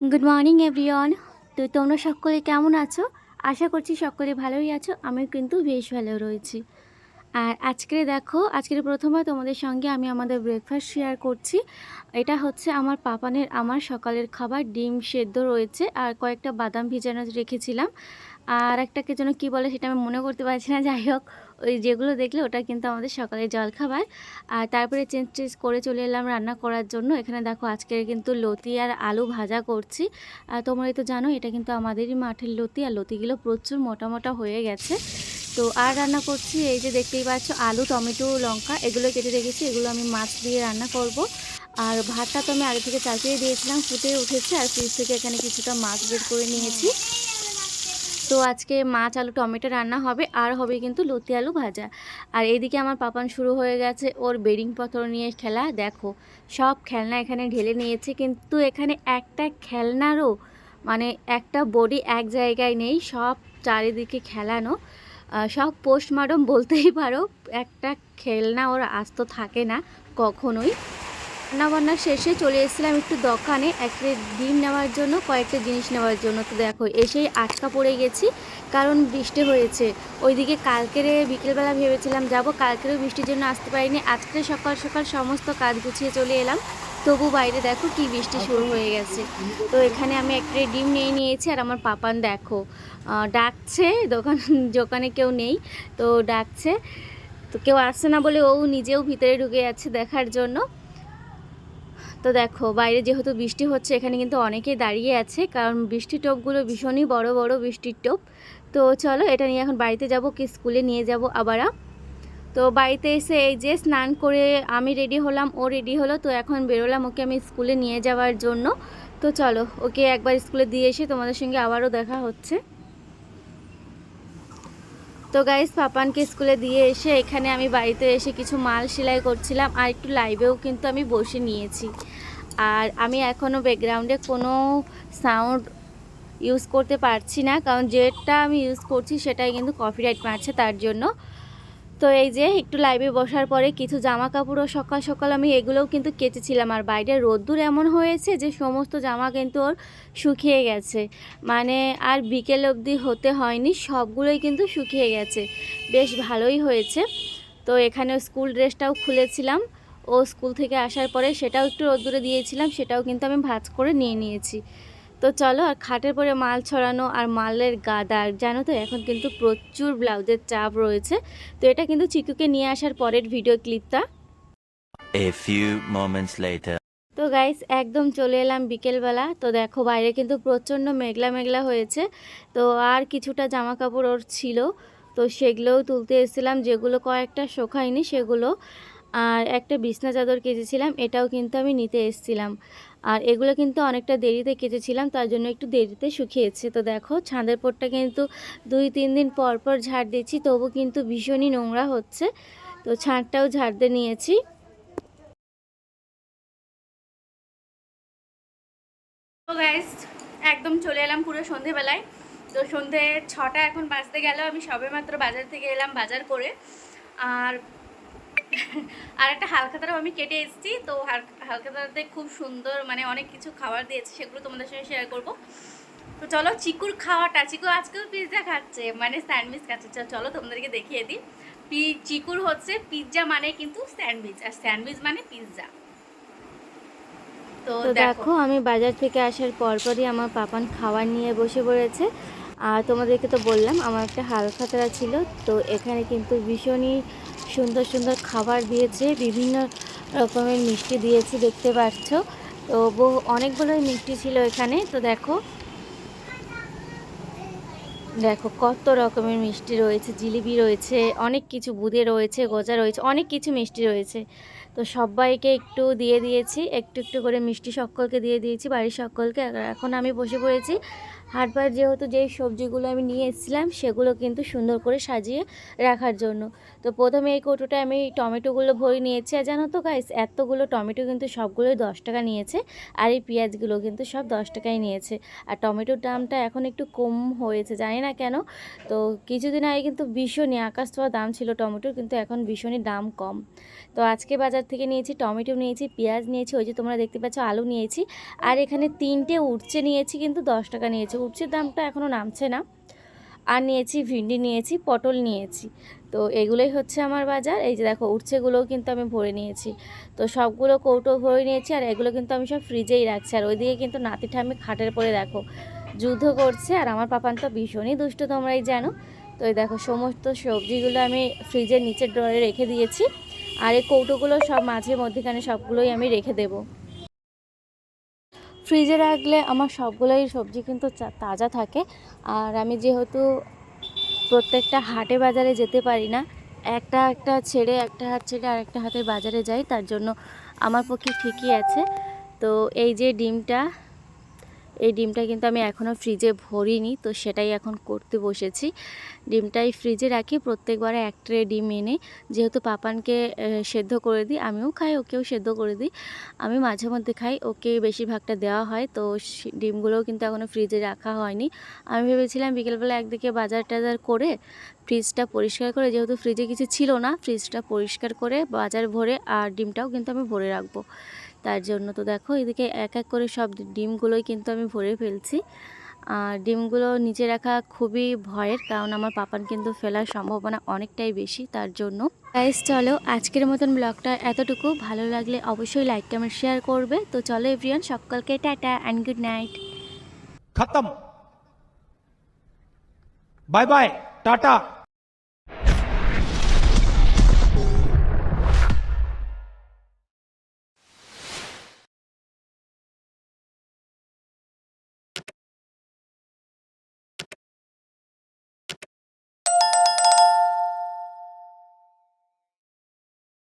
Good morning everyone তো তোমরা সকলে কেমন আছো? আশা করছি সকলে ভালোই আছো। আমি কিন্তু বেশ ভালো রয়েছি। আর আজকে দেখো, আজকের প্রথমবার তোমাদের সঙ্গে আমি আমাদের ব্রেকফাস্ট শেয়ার করছি। এটা হচ্ছে আমার পাপানের, আমার সকালের খাবার, ডিম সেদ্ধ রয়েছে আর কয়েকটা বাদাম ভিজানো রেখেছিলাম। আর একটাকে যেন কী বলে সেটা আমি মনে করতে পারছি না, যাই হোক। ওই যেগুলো দেখলে ওটা কিন্তু আমাদের সকালের জলখাবার। আর তারপরে চেঞ্জ চেঞ্জ করে চলে এলাম রান্না করার জন্য। এখানে দেখো আজকের কিন্তু লতি আর আলু ভাজা করছি। আর তোমরাই তো জানো, এটা কিন্তু আমাদেরই মাঠের লতি। আর লতিগুলো প্রচুর মোটা মোটা হয়ে গেছে। তো আর রান্না করছি, এই যে দেখতেই পাচ্ছ আলু, টমেটো, লঙ্কা এগুলো কেটে রেখেছি, এগুলো আমি মাছ দিয়ে রান্না করব। আর ভাতটা তো আমি আগে থেকে চাপিয়ে দিয়েছিলাম, ফুটে উঠেছে, আর ফ্রিজ থেকে এখানে কিছুটা মাছ বের করে নিয়েছি। তো আজকে মাছ, আলু, টমেটো রান্না হবে, আর হবে কিন্তু লতি আলু ভাজা। আর এইদিকে আমার পাপান শুরু হয়ে গেছে ওর বেডিং পত্র নিয়ে খেলা, দেখো। সব খেলনা এখানে ঢেলে নিয়েছে, কিন্তু এখানে একটা খেলনারও মানে একটা বডি এক জায়গায় নেই, সব চারিদিকে খেলানো। সব পোস্টমার্টম বলতেই পারো একটা খেলনা ওর আস্ত থাকে না কখনোই। রান্নাবান্না শেষে চলে এসেছিলাম একটু দোকানে, একটা ডিম নেওয়ার জন্য, কয়েকটা জিনিস নেওয়ার জন্য। তো দেখো, এসেই আটকা পড়ে গেছি, কারণ বৃষ্টি হয়েছে। ওইদিকে কালকেরে বিকেলবেলা ভেবেছিলাম যাব, কালকেরও বৃষ্টির জন্য আসতে পারিনি। আজকে সকাল সকাল সমস্ত কাজ গুছিয়ে চলে এলাম। তবু বাইরে দেখো কি বৃষ্টি শুরু হয়ে গেছে। তো এখানে আমি একটা ডিম নিয়ে নিয়েছি, আর আমার পাপান দেখো ডাকছে, দোকান, দোকানে কেউ নেই, তো ডাকছে। তো কেউ আসছে না বলে ও নিজেও ভিতরে ঢুকে যাচ্ছে দেখার জন্য। তো দেখো, বাইরে যেহেতু বৃষ্টি হচ্ছে, এখানে কিন্তু অনেকেই দাঁড়িয়ে আছে, কারণ বৃষ্টির টোপগুলো ভীষণই বড় বড় বৃষ্টির টোপ। তো চলো, এটা নিয়ে এখন বাড়িতে যাব, কি স্কুলে নিয়ে যাব আবারা। তো বাড়িতে এসে এই যে স্নান করে আমি রেডি হলাম, ও রেডি হলো, তো এখন বেরোলাম, ওকে আমি স্কুলে নিয়ে যাওয়ার জন্য। তো চলো, ওকে একবার স্কুলে দিয়ে এসে তোমাদের সঙ্গে আবারও দেখা হচ্ছে। তো গাইজ পাপানকে স্কুলে দিয়ে এসে এখানে আমি বাড়িতে এসে কিছু মাল সেলাই করছিলাম আর একটু লাইভেও কিন্তু আমি বসে নিয়েছি। আর আমি এখনও ব্যাকগ্রাউন্ডে কোনো সাউন্ড ইউজ করতে পারছি না, কারণ যেটা আমি ইউজ করছি সেটাই কিন্তু কপিরাইট মারছে তার জন্য। তো এই যে একটু লাইভে বসার পরে কিছু জামা কাপড়ও সকাল সকাল আমি এগুলোও কিন্তু কেচেছিলাম। আর বাইরে রোদ্দুর এমন হয়েছে যে সমস্ত জামা কিন্তু ওর শুকিয়ে গেছে। মানে আর বিকেল অবধি হতে হয়নি, সবগুলোই কিন্তু শুকিয়ে গেছে। বেশ ভালোই হয়েছে। তো এখানে স্কুল ড্রেসটাও খুলেছিলাম। ও স্কুল থেকে আসার পরে সেটাও একটু রোদ্দুরে দিয়েছিলাম, সেটাও কিন্তু আমি ভাঁজ করে নিয়ে নিয়েছি। তো চলো আর খাটের পরে মাল ছড়ানো আর মালের গাদার জানো তো এখন কিন্তু প্রচুর ব্লাউজের চাপ রয়েছে। তো এটা কিন্তু চিকুকে নিয়ে আসার পরের ভিডিও ক্লিপটা A few moments later. তো গাইস একদম চলে এলাম বিকেলবেলা। তো দেখো বাইরে কিন্তু প্রচণ্ড মেঘলা মেঘলা হয়েছে। তো আর কিছুটা জামা কাপড় ওর ছিল। তো সেগুলোও তুলতে এসেছিলাম যেগুলো কয়েকটা শোকায়নি সেগুলো। আর একটা বিছনা চাদর কেচেছিলাম এটাও কিন্তু আমি নিতে এসেছিলাম। আর এগুলো কিন্তু অনেকটা দেরিতে কেচেছিলাম, তার জন্য একটু দেরিতে শুকিয়েছে। তো দেখো, ছাদের পরটা কিন্তু দুই, তিন দিন পর পর ঝাড় দিচ্ছি, তবু কিন্তু ভীষণই নোংরা হচ্ছে। তো ছাদটাও ঝাড় দিয়ে নিয়েছি। একদম চলে এলাম পুরো সন্ধেবেলায়। তো সন্ধে ছটা এখন বাজতে গেল, আমি সবে মাত্র বাজার থেকে এলাম বাজার করে। আর আর একটা হালকা হালখাতারাও আমি কেটে এসেছি। তো হাল- হালখাতারাতে খুব সুন্দর মানে অনেক কিছু খাবার দিয়েছে সেগুলো তোমাদের সঙ্গে শেয়ার করব। তো চলো চিকুর খাওয়াটা চিকু আজকেও পিৎজা খাচ্ছে মানে স্যান্ডউইচ খাচ্ছে। চলো, চলো তোমাদেরকে দেখিয়ে দিই। পি চিকুর হচ্ছে পিৎজা মানে কিন্তু স্যান্ডউইচ আর স্যান্ডউইচ মানে পিৎজা তো দেখো আমি বাজার থেকে আসার পরপরই আমার পাপান খাবার নিয়ে বসে পড়েছে। আর তোমাদেরকে তো বললাম, আমার একটা হালখাতারা ছিল, তো এখানে কিন্তু ভীষণই সুন্দর সুন্দর খাবার দিয়েছে, বিভিন্ন রকমের মিষ্টি দিয়েছে, দেখতে পাচ্ছ। তো বহু, অনেকগুলোই মিষ্টি ছিল এখানে, তো দেখো। দেখো, কত রকমের মিষ্টি রয়েছে, জিলিপি রয়েছে, অনেক কিছু বুঁদে রয়েছে, গজা রয়েছে, অনেক কিছু মিষ্টি রয়েছে। তো সবাইকে একটু দিয়ে দিয়েছি, একটু একটু করে মিষ্টি সকলকে দিয়ে দিয়েছি, বাড়ির সকলকে। এখন আমি বসে পড়েছি হাটবার যেহেতু যেই সবজিগুলো আমি নিয়ে এসেছিলাম, সেগুলো কিন্তু সুন্দর করে সাজিয়ে রাখার জন্য। তো প্রথমে এই কৌটোটায় আমি টমেটোগুলো ভরে নিয়েছি। আর জানো তো গাইস এতগুলো টমেটো কিন্তু সবগুলোই দশ টাকা নিয়েছে। আর এই পেঁয়াজগুলো কিন্তু সব দশ টাকাই নিয়েছে। আর টমেটোর দামটা এখন একটু কম হয়েছে, জানি না কেন। তো কিছুদিন আগে কিন্তু ভীষণই আকাশ ছোঁয়া দাম ছিল টমেটোর, কিন্তু এখন ভীষণই দাম কম। তো আজকে বাজার থেকে নিয়েছি টমেটো, নিয়েছি পেঁয়াজ, নিয়েছি ওই যে তোমরা দেখতে পাচ্ছ আলু নিয়েছি। আর এখানে তিনটে উচ্ছে নিয়েছি, কিন্তু দশ টাকা নিয়েছি। উচ্ছের দামটা এখনও নামছে না। আর নিয়েছি, ভিন্ডি নিয়েছি, পটল নিয়েছি। তো এগুলোই হচ্ছে আমার বাজার। এই যে দেখো, উচ্ছেগুলোও কিন্তু আমি ভরে নিয়েছি। তো সবগুলো কৌটো ভরে নিয়েছি আর এগুলো কিন্তু আমি সব ফ্রিজেই রাখছি। আর ওইদিকে কিন্তু নাতিটা আমি খাটের পরে দেখো, যুদ্ধ করছে। আর আমার পাপান তো ভীষণই দুষ্ট, তোমরাই জানো। তো এই দেখো, সমস্ত সবজিগুলো আমি ফ্রিজের নিচের ড্রয়ে রেখে দিয়েছি। আর এই কৌটোগুলো সব মাঝে মধ্যেখানে সবগুলোই আমি রেখে দেবো। ফ্রিজে রাখলে আমার সবগুলোই সবজি কিন্তু তাজা থাকে। আর আমি যেহেতু প্রত্যেকটা হাটে বাজারে যেতে পারি না, একটা একটা ছেড়ে একটা হাত ছেড়ে আর একটা হাতে বাজারে যাই, তার জন্য আমার পক্ষে ঠিকই আছে। তো এই যে ডিমটা এই ডিমটা কিন্তু আমি এখনও ফ্রিজে ভরিনি, তো সেটাই এখন করতে বসেছি। ডিমটাই ফ্রিজে রাখি, প্রত্যেকবারে এক ট্রে ডিম এনে। যেহেতু পাপানকে সেদ্ধ করে দিই, আমিও খাই, ওকেও সেদ্ধ করে দিই। আমি মাঝে মধ্যে খাই, ওকে বেশিরভাগটা দেওয়া হয়, তো ডিমগুলোও কিন্তু এখনও ফ্রিজে রাখা হয়নি। আমি ভেবেছিলাম বিকেলবেলা একদিকে বাজার টাজার করে ফ্রিজটা পরিষ্কার করে, যেহেতু ফ্রিজে কিছু ছিল না, ফ্রিজটা পরিষ্কার করে বাজার ভরে আর ডিমটাও কিন্তু আমি ভরে রাখব। তার জন্য। তো দেখো, এদিকে এক এক করে সব ডিমগুলোই কিন্তু আমি ভরে ফেলছি। আর ডিমগুলো নিচে রাখা খুবই ভয়ের, কারণ আমার পাপান কিন্তু ফেলার সম্ভাবনা অনেকটাই বেশি তার জন্য। গাইস চলো আজকের মতন ব্লগটা এতটুকু। ভালো লাগলে অবশ্যই লাইক কমেন্ট শেয়ার করবে। তো চলো এভরিয়ান সকলকে টাটা অ্যান্ড গুড নাইট খতম। Bye bye tata.